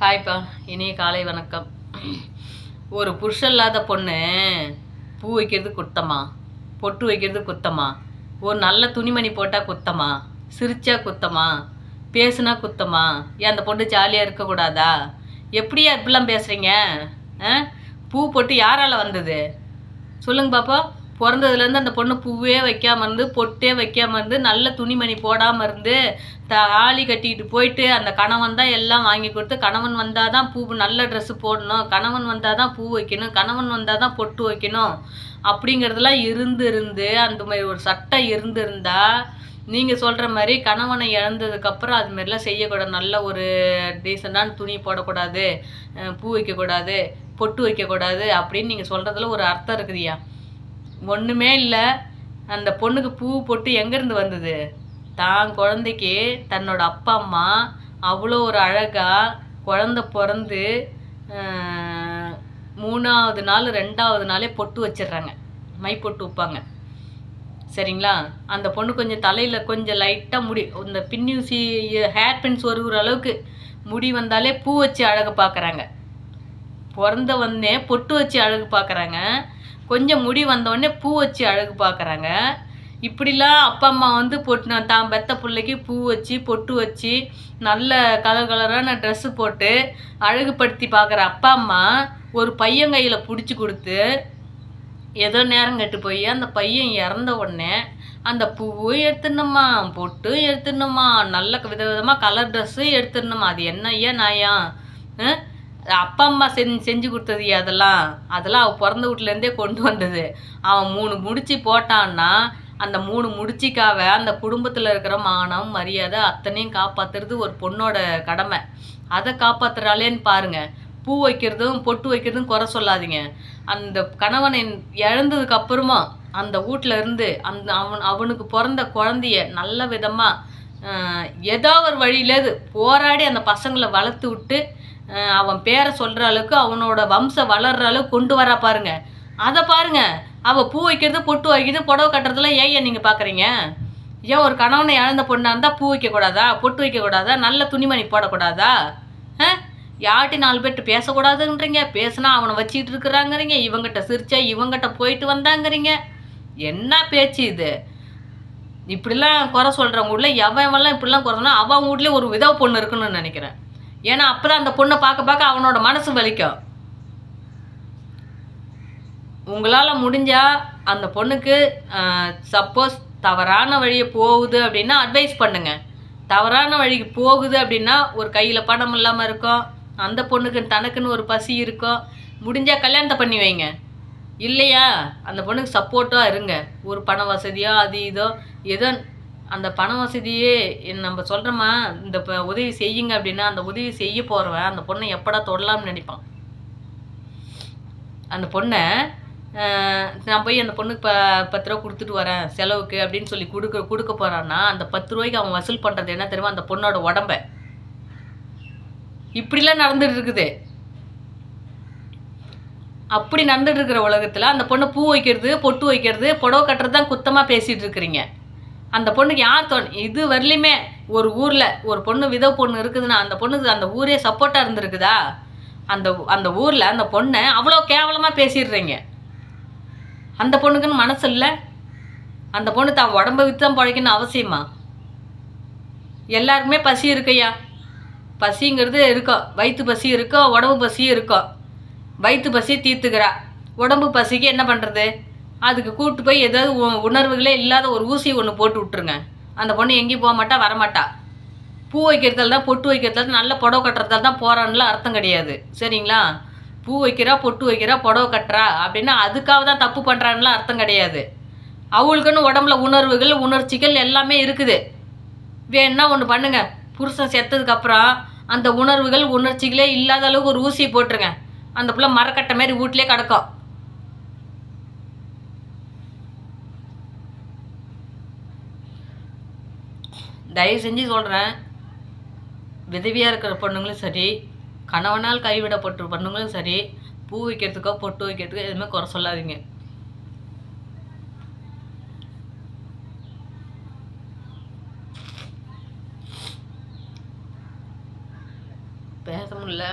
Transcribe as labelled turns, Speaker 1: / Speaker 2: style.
Speaker 1: ஹாய்ப்பா இனிய காலை வணக்கம். ஒரு புருஷன் இல்லாத பொண்ணு பூ வைக்கிறது குத்தமா? பொட்டு வைக்கிறது குத்தமா? ஒரு நல்ல துணிமணி போட்டால் குத்தமா? சிரிச்சா குத்தமா? பேசுனா குத்தமா? ஏன் அந்த பொண்ணு ஜாலியாக இருக்கக்கூடாதா எப்படியா இப்படிலாம் பேசுகிறீங்க ஆ? பூ பொட்டு யாரால் வந்தது? சொல்லுங்க பாப்பா. பிறந்ததுலேருந்து அந்த பொண்ணு பூவே வைக்காமல் இருந்து பொட்டே வைக்காமல் இருந்து நல்ல துணிமணி போடாமல் இருந்து தாலி கட்டிக்கிட்டு போயிட்டு அந்த கணவன் தான் எல்லாம் வாங்கி கொடுத்து கணவன் வந்தால் தான் பூ நல்ல ட்ரெஸ்ஸு போடணும் கணவன் வந்தால் தான் பூ வைக்கணும் கணவன் வந்தால் தான் பொட்டு வைக்கணும் அப்படிங்கிறதெல்லாம் இருந்து இருந்து அந்த மாதிரி ஒரு சட்டம் இருந்திருந்தா நீங்கள் சொல்கிற மாதிரி கணவனை இழந்ததுக்கப்புறம் அது மாதிரிலாம் செய்யக்கூடாது. நல்ல ஒரு டீசெண்டான துணி போடக்கூடாது பூ வைக்கக்கூடாது பொட்டு வைக்கக்கூடாது அப்படின்னு நீங்கள் சொல்கிறதுல ஒரு அர்த்தம் இருக்குதுயா ஒன்றுமே இல்லை. அந்த பொண்ணுக்கு பூ பொட்டு எங்கேருந்து வந்தது? தான் குழந்தைக்கு தன்னோட அப்பா அம்மா அவ்வளோ ஒரு அழகாக குழந்த பிறந்து மூணாவது நாள் ரெண்டாவது நாளே பொட்டு வச்சிடுறாங்க. மை பொட்டு வைப்பாங்க. சரிங்களா? அந்த பொண்ணு கொஞ்சம் தலையில் கொஞ்சம் லைட்டாக முடி இந்த பின்யூசி ஹேர் பின் சொருகிற அளவுக்கு முடி வந்தாலே பூ வச்சு அழகு பார்க்குறாங்க பிறந்த வந்தே பொட்டு வச்சு அழகு பார்க்குறாங்க கொஞ்சம் முடி வந்தோடனே பூ வச்சு அழகு பார்க்குறாங்க. இப்படிலாம் அப்பா அம்மா வந்து பொட்டு தான் பெத்த பிள்ளைக்கு பூ வச்சு பொட்டு வச்சு நல்ல கலர் கலரான ட்ரெஸ்ஸு போட்டு அழகுபடுத்தி பார்க்குற அப்பா அம்மா ஒரு பையன் கையில் பிடிச்சி கொடுத்து ஏதோ நேரம் கெட்டு போய் அந்த பையன் இறந்த உடனே அந்த பூவும் எடுத்துடணுமா பொட்டும் எடுத்துடணுமா நல்ல விதவிதமாக கலர் ட்ரெஸ்ஸும் எடுத்துடணுமா அது என்ன ஏன் நாயா? அப்பா அம்மா செஞ்சு செஞ்சு கொடுத்தது அதெல்லாம் அதெல்லாம் அவள் பிறந்த வீட்லேருந்தே கொண்டு வந்தது. அவன் மூணு முடிச்சு போட்டான்னா அந்த மூணு முடிச்சிக்காக அந்த குடும்பத்தில் இருக்கிற மானம் மரியாதை அத்தனையும் காப்பாத்துறது ஒரு பொண்ணோட கடமை. அதை காப்பாத்துறாளேன்னு பாருங்க. பூ வைக்கிறதும் பொட்டு வைக்கிறதும் குறை சொல்லாதீங்க. அந்த கணவனை இழந்ததுக்கு அப்புறமா அந்த வீட்ல இருந்து அந்த அவன் அவனுக்கு பிறந்த குழந்தைய நல்ல விதமாக ஏதோ ஒரு வழியிலேது போராடி அந்த பசங்களை வளர்த்து விட்டு அவன் பேரை சொல்கிற அளவுக்கு அவனோட வம்சம் வளர்கிற அளவுக்கு கொண்டு வரா பாருங்க. அதை பாருங்க. அவள் பூ வைக்கிறது பொட்டு வைக்கிறது புடவை கட்டுறதுலாம் ஏன் நீங்கள் பார்க்குறீங்க ஏன் ஒரு கணவனை இழந்த பொண்ணாக இருந்தால் பூ வைக்கக்கூடாதா பொட்டு வைக்கக்கூடாதா நல்ல துணிமணி போடக்கூடாதா? ஆ யார்ட்டி நாலு பேர்கிட்ட பேசக்கூடாதுன்றீங்க? பேசுனா அவனை வச்சுக்கிட்டு இருக்கிறாங்கிறீங்க. இவங்கிட்ட சிரிச்சா இவங்கிட்ட போயிட்டு வந்தாங்கிறீங்க. என்ன பேச்சு இது? இப்படிலாம் குறை சொல்கிறவங்க வீட்டில் எவன் எவன்லாம் இப்படிலாம் குறைனா அவன் வீட்லேயே ஒரு விதவை பொண்ணு இருக்குன்னு நினைக்கிறேன். ஏன்னா அப்போ தான் அந்த பொண்ணை பார்க்க பார்க்க அவனோட மனசு வலிக்கும். உங்களால் முடிஞ்சால் அந்த பொண்ணுக்கு சப்போஸ் தவறான வழியை போகுது அப்படின்னா அட்வைஸ் பண்ணுங்க. தவறான வழிக்கு போகுது அப்படின்னா ஒரு கையில் பணம் இல்லாமல் இருக்கும். அந்த பொண்ணுக்கு தனக்குன்னு ஒரு பசி இருக்கும். முடிஞ்சால் கல்யாணத்தை பண்ணி வைங்க. இல்லையா? அந்த பொண்ணுக்கு சப்போர்ட்டாக இருங்க. ஒரு பண வசதியோ அது இதோ ஏதோ அந்த பண வசதியே நம்ம சொல்கிறோமா இந்த ப- உதவி செய்யுங்க அப்படின்னா அந்த உதவி செய்ய போகிறவன் அந்த பொண்ணை எப்படா தொடலாம்னு நினைப்பான். அந்த பொண்ணை நான் போய் அந்த பொண்ணுக்கு ப பத்து ரூபா கொடுத்துட்டு வரேன் செலவுக்கு அப்படின்னு சொல்லி கொடுக்க கொடுக்க போகிறான்னா அந்த பத்து ரூபாய்க்கு அவன் வசூல் பண்ணுறது என்ன தெரியுமா? அந்த பொண்ணோட உடம்ப. இப்படிலாம் நடந்துட்டு இருக்குது. அப்படி நடந்துட்டு இருக்கிற உலகத்தில் அந்த பொண்ணை பூ வைக்கிறது பொட்டு வைக்கிறது புடவை கட்டுறது தான் குத்தமாக பேசிகிட்டு இருக்கிறீங்க. அந்த பொண்ணுக்கு யார் தோணு இது வரலையுமே ஒரு ஊரில் ஒரு பொண்ணு விதவு பொண்ணு இருக்குதுன்னா அந்த பொண்ணுக்கு அந்த ஊரே சப்போர்ட்டாக இருந்திருக்குதா? அந்த அந்த ஊரில் அந்த பொண்ணை அவ்வளோ கேவலமாக பேசிடுறீங்க. அந்த பொண்ணுக்குன்னு மனசு இல்லை? அந்த பொண்ணு தான் உடம்ப விற்று தான் பழைக்கணும் அவசியமா? எல்லாருக்குமே பசி இருக்கையா? பசிங்கிறது இருக்கும் வயிற்று பசி இருக்கும் உடம்பு பசியும் இருக்கும் வயிற்று பசி தீர்த்துக்கிறா. உடம்பு பசிக்கு என்ன பண்ணுறது அதுக்கு கூப்பிட்டு போய் ஏதாவது உ- உணர்வுகளே இல்லாத ஒரு ஊசி ஒன்று போட்டு விட்ருங்க அந்த பொண்ணு எங்கேயும் போக மாட்டா வரமாட்டா பூ வைக்கிறதால தான் பொட்டு வைக்கிறதால நல்ல புடவை கட்டுறதால தான் போகிறான்லாம் அர்த்தம் கிடையாது. சரிங்களா? பூ வைக்கிறா பொட்டு வைக்கிறா புடவை கட்டுறா அப்படின்னா அதுக்காக தான் தப்பு பண்ணுறான்லாம் அர்த்தம் கிடையாது. அவளுக்குன்னு உடம்புல உணர்வுகள் உணர்ச்சிகள் எல்லாமே இருக்குது. வேணும்னா ஒன்று பண்ணுங்க. புருஷன் செத்ததுக்கப்புறம் அந்த உணர்வுகள் உணர்ச்சிகளே இல்லாத அளவுக்கு ஒரு ஊசியை போட்டுருங்க. அந்த பிள்ளை மரக்கட்டை மாதிரி வீட்டிலே கிடக்கும். தயவு செஞ்சு சொல்கிறேன் விதவியாக இருக்கிற பொண்ணுங்களும் சரி கணவனால் கைவிடப்பட்ட பொண்ணுங்களும் சரி பூ வைக்கிறதுக்கோ பொட்டு வைக்கிறதுக்கோ எதுவுமே குறை சொல்லாதீங்க. பேச முடியல.